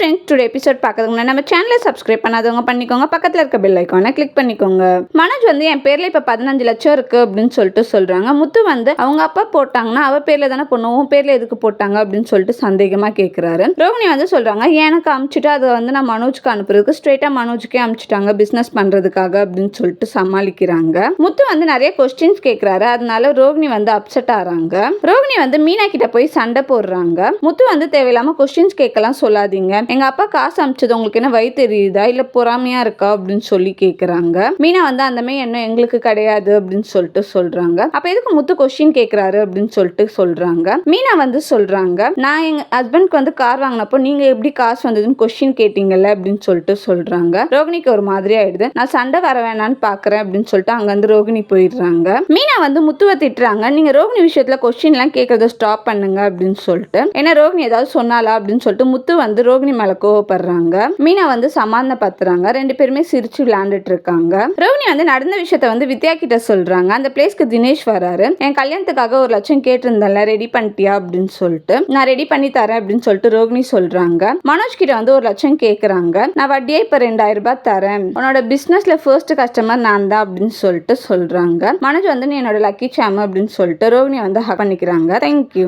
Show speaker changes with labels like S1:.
S1: Friends today episode பார்க்கறதுக்கு நம்ம சேனலை சப்ஸ்கிரைப் பண்ணாதவங்க பண்ணிக்கோங்க. பக்கத்தில் இருக்க பெல் ஐக்கானை கிளிக் பண்ணிக்கோங்க. மனோஜ் வந்து என் பேரில் இப்போ பதினஞ்சு லட்சம் இருக்குது அப்படின்னு சொல்லிட்டு சொல்கிறாங்க முத்து வந்து அவங்க அப்பா போட்டாங்கன்னா அவள் பேரில் தானே பொண்ணு உன் பேரில் எதுக்கு போட்டாங்க அப்படின்னு சொல்லிட்டு சந்தேகமாக கேட்குறாரு ரோகிணி வந்து சொல்கிறாங்க எனக்கு அமுச்சுட்டு அதை வந்து நான் மனோஜ்க்கு அனுப்புறதுக்கு ஸ்ட்ரெயிட்டாக மனோஜுக்கே அமுச்சிட்டாங்க பிஸ்னஸ் பண்ணுறதுக்காக அப்படின்னு சொல்லிட்டு சமாளிக்கிறாங்க. முத்து வந்து நிறைய கொஸ்டின்ஸ் கேட்குறாரு அதனால ரோகிணி வந்து அப்செட் ஆகிறாங்க ரோகிணி வந்து மீனா கிட்ட போய் சண்டை போடுறாங்க. முத்து வந்து தேவையில்லாமல் கொஸ்டின்ஸ் கேட்கலாம் சொல்லாதீங்க. எங்க அப்பா காசு அமிச்சது. உங்களுக்கு என்ன வயிற்று தெரியுதா? இல்ல பொறாமையா இருக்கா? அப்படின்னு சொல்லி கேக்குறாங்க. மீனா வந்து அந்த மாதிரி என்ன எங்களுக்கு கிடையாது அப்படின்னு சொல்லிட்டு சொல்றாங்க. அப்ப எதுக்கு முத்து கொஸ்டின் கேக்குறாரு அப்படின்னு சொல்லிட்டு சொல்றாங்க. மீனா வந்து சொல்றாங்க நான் எங்க ஹஸ்பண்ட்க்கு வந்து கார் வாங்கினப்போ நீங்க எப்படி காசு வந்ததுன்னு கொஸ்டின் கேட்டீங்கல்ல? அப்படின்னு சொல்லிட்டு சொல்றாங்க. ரோகிணிக்கு ஒரு மாதிரி ஆயிடுது. நான் சண்டை வர வேணான்னு பாக்குறேன் அப்படின்னு சொல்லிட்டு அங்க ரோகிணி போயிடுறாங்க. மீனா வந்து முத்துவை திட்டுறாங்க. நீங்க ரோகிணி விஷயத்துல கொஸ்டின் எல்லாம் ஸ்டாப் பண்ணுங்க அப்படின்னு சொல்லிட்டு. ஏன்னா ரோகிணி ஏதாவது சொன்னாலா அப்படின்னு சொல்லிட்டு முத்து வந்து ரோகிணி மேல கோவப்படுறாங்க. மீனா வந்து சமாதானப்படுத்துறாங்க ரெண்டு பேருமே சிரிச்சு விளையாண்டுட்டு இருக்காங்க. ரோகிணி வந்து நடந்த விஷயத்த வந்து வித்யா கிட்ட சொல்றாங்க. அந்த பிளேஸ்க்கு தினேஷ் வராரு. என் கல்யாணத்துக்காக ஒரு லட்சம் கேட்டிருந்தேன்ல ரெடி பண்ணிட்டியா? அப்படின்னு சொல்லிட்டு. நான் ரெடி பண்ணி தரேன் அப்படின்னு சொல்லிட்டு ரோகிணி சொல்றாங்க. மனோஜ் கிட்ட வந்து ஒரு லட்சம் கேட்குறாங்க நான் வட்டியே இப்ப ரெண்டாயிரம் ரூபாய் தரேன். உன்னோட பிசினஸ்ல ஃபர்ஸ்ட் கஸ்டமர் நான் தான் அப்படின்னு சொல்லிட்டு சொல்றாங்க. மனோஜ் வந்து நீ என்னோட லக்கி சாம் அப்படின்னு சொல்லிட்டு ரோஹினி வந்து ஹக் பண்ணிக்கிறாங்க. தேங்க்யூ